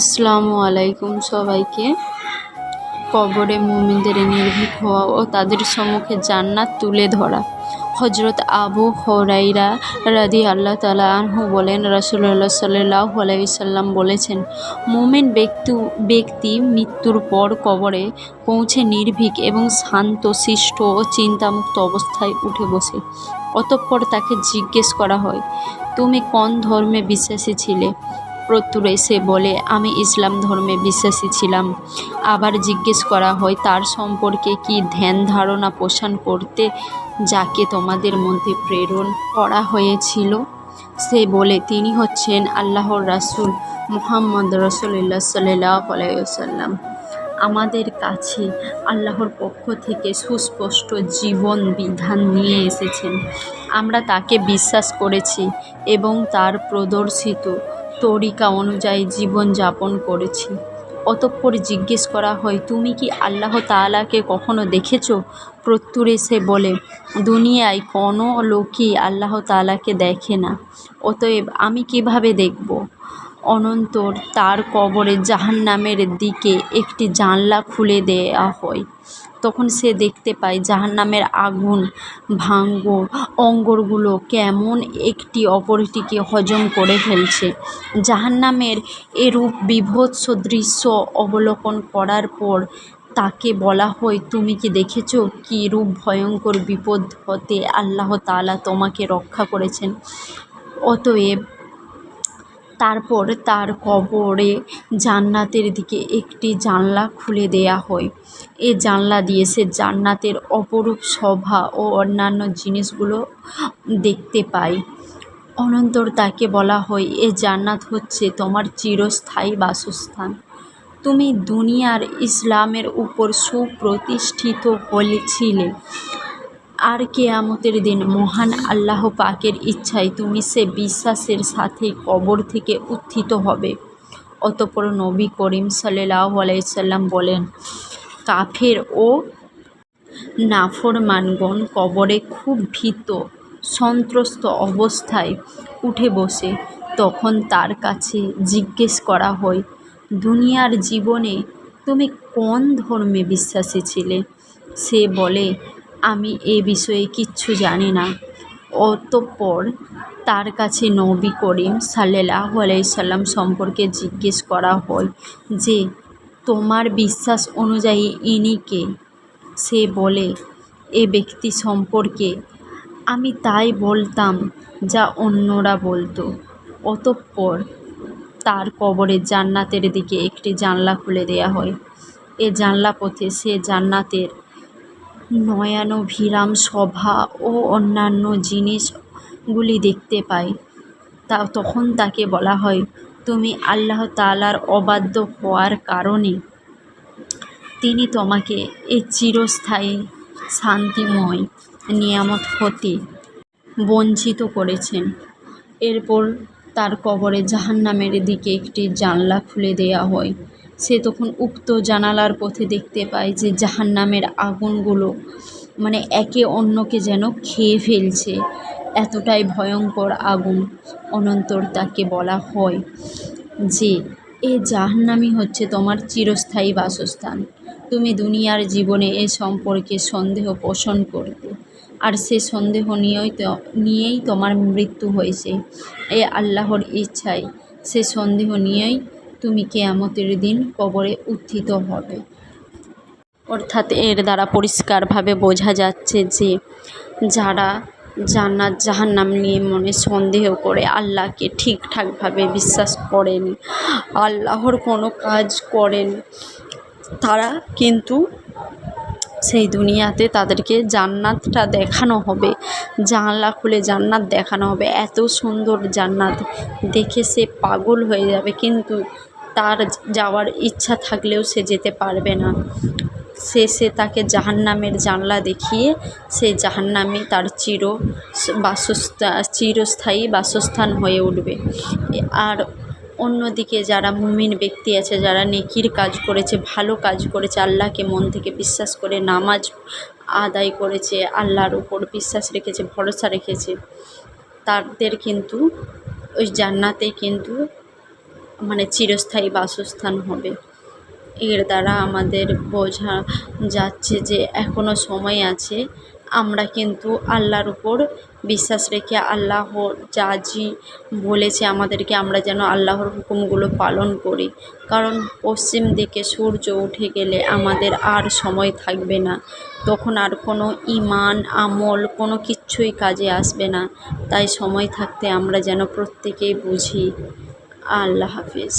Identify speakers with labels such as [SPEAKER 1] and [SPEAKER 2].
[SPEAKER 1] আসসালামু আলাইকুম সবাইকে। কবরে মুমিনদের নির্ভীক হওয়া ও তাদের সম্মুখে জান্নাত তুলে ধরা। হজরত আবু হরাইরা রাদি আল্লাহ তালা আনহু বলেন রসুল্লাহ সাল্লাহ আলাইসাল্লাম বলেছেন, মোমেন ব্যক্তি ব্যক্তি মৃত্যুর পর কবরে পৌঁছে নির্ভীক এবং শান্ত, শিষ্ট ও চিন্তামুক্ত অবস্থায় উঠে বসে। অতঃপর তাকে জিজ্ঞেস করা হয়, তুমি কোন ধর্মে বিশ্বাসী ছিলে? প্রত্যুরে সে বলে, আমি ইসলাম ধর্মে বিশ্বাসী ছিলাম। আবার জিজ্ঞেস করা হয়, তার সম্পর্কে কি ধ্যান ধারণা পোষণ করতে যাকে তোমাদের মধ্যে প্রেরণ করা হয়েছিল? সে বলে, তিনি হচ্ছেন আল্লাহর রাসুল মুহাম্মদ রসুল্লাহ সাল্লাহ আলাইসাল্লাম আমাদের কাছে আল্লাহর পক্ষ থেকে সুস্পষ্ট জীবন বিধান নিয়ে এসেছেন। আমরা তাকে বিশ্বাস করেছি এবং তার প্রদর্শিত তরিকা অনুযায়ী জীবনযাপন করেছি। অতঃপর জিজ্ঞেস করা হয়, তুমি কি আল্লাহ তাআলাকে কখনো দেখেছ? প্রত্যুরে সে বলে, দুনিয়ায় কোনো লোকই আল্লাহ তাআলাকে দেখে না। অতএব আমি কীভাবে দেখব? অনন্তর তার কবরে জাহান্নামের দিকে একটি জানলা খুলে দেয়া হয়। তখন সে দেখতে পায় জাহান্নামের আগুন, ভাঙ্গ অঙ্গরগুলো কেমন একটি অপরটিকে হজম করে ফেলছে। জাহান্নামের এরূপ বিভৎস দৃশ্য অবলোকন করার পর তাকে বলা হয়, তুমি কি দেখেছ কী রূপ ভয়ঙ্কর বিপদ হতে আল্লাহ তালা তোমাকে রক্ষা করেছেন? অতএব তারপর তার কবরে জান্নাতের দিকে একটি জানলা খুলে দেয়া হয়। এ জানলা দিয়ে সে জান্নাতের অপরূপ শোভা ও অন্যান্য জিনিসগুলো দেখতে পায়। অনন্তর তাকে বলা হয়, এ জান্নাত হচ্ছে তোমার চিরস্থায়ী বাসস্থান। তুমি দুনিয়ার ইসলামের উপর সুপ্রতিষ্ঠিত হয়েছিলে আর কেয়ামতের দিন মহান আল্লাহ পাকের ইচ্ছায় তুমি সে বিশ্বাসের সাথে কবর থেকে উত্থিত হবে। অতপর নবী করিম সাল্লাহ আলাইসাল্লাম বলেন, কাফের ও নাফরমানগণ কবরে খুব ভীত, সন্ত্রস্ত অবস্থায় উঠে বসে। তখন তার কাছে জিজ্ঞেস করা হয়, দুনিয়ার জীবনে তুমি কোন ধর্মে বিশ্বাসী ছিলে? সে বলে আমি এ বিষয়ে কিচ্ছু জানি না। অতঃপর তার কাছে নবী করিম সাল্লাহ আলাইসাল্লাম সম্পর্কে জিজ্ঞেস করা হয় যে, তোমার বিশ্বাস অনুযায়ী ইনি কে? সে বলে, এ ব্যক্তি সম্পর্কে আমি তাই বলতাম যা অন্যরা বলতো। অতঃপর তার কবরে জান্নাতের দিকে একটি জানলা খুলে দেয়া হয়। এ জানলা পথে সে জান্নাতের নয়ানভিরাম সভা ও অন্যান্য জিনিসগুলি দেখতে পায় তা তখন তাকে বলা হয়, তুমি আল্লাহ তালার অবাধ্য হওয়ার কারণে। তিনি তোমাকে এ চিরস্থায়ী, শান্তিময়, নিয়ামত হতে বঞ্চিত করেছেন। এরপর তার কবরে জাহান্নামের দিকে একটি জানলা খুলে দেয়া হয়। সে তখন উক্ত জানালার পথে দেখতে পায় যে জাহান্নামের আগুনগুলো মানে একে অন্যকে যেন খেয়ে ফেলছে। এতটাই ভয়ঙ্কর আগুন অনন্তর তাকে বলা হয় যে, এ জাহান্নামই হচ্ছে তোমার চিরস্থায়ী বাসস্থান। তুমি দুনিয়ার জীবনে এ সম্পর্কে সন্দেহ পোষণ করতে আর সে সন্দেহ নিয়েই নিয়েই তোমার মৃত্যু হয়েছে। এ আল্লাহর ইচ্ছায় সে সন্দেহ নিয়েই তুমি কেয়ামতের দিন কবরে উত্থিত হবে। অর্থাৎ এর দ্বারা পরিষ্কারভাবে বোঝা যাচ্ছে যে যারা জান্নাত জাহান্নাম নিয়ে মনে সন্দেহ করে আল্লাহকে ঠিকঠাকভাবে বিশ্বাস করেন, আল্লাহর কোনো কাজ করেন, তারা কিন্তু সেই দুনিয়াতে তাদেরকে জান্নাতটা দেখানো হবে, জানলা খুলে জান্নাত দেখানো হবে। এত সুন্দর জান্নাত, দেখে সে পাগল হয়ে যাবে। কিন্তু তার যাওয়ার ইচ্ছা থাকলেও সে যেতে পারবে না। শেষে তাকে জাহান্নামের জানলা দেখিয়ে সে জাহান্নামই তার চির বাসস্থা, চিরস্থায়ী বাসস্থান হয়ে উঠবে। আর অন্যদিকে যারা মুমিন ব্যক্তি আছে, যারা নেকির কাজ করেছে, ভালো কাজ করেছে, আল্লাহকে মন থেকে বিশ্বাস করে নামাজ আদায় করেছে, আল্লাহর উপর বিশ্বাস রেখেছে, ভরসা রেখেছে, তাদের কিন্তু ওই জান্নাতে কিন্তু মানে চিরস্থায়ী বাসস্থান হবে। এর দ্বারা আমাদের বোঝা যাচ্ছে যে এখনও সময় আছে। আমরা কিন্তু আল্লাহর উপর বিশ্বাস রেখে আল্লাহ যা জি বলেছে আমাদেরকে আমরা যেন আল্লাহর হুকুমগুলো পালন করি। কারণ পশ্চিম দিকে সূর্য উঠে গেলে আমাদের আর সময় থাকবে না। তখন আর কোনো ইমান আমল কোনো কিচ্ছুই কাজে আসবে না। তাই সময় থাকতে আমরা যেন প্রত্যেকেই বুঝি। আল্লাহ হাফিজ।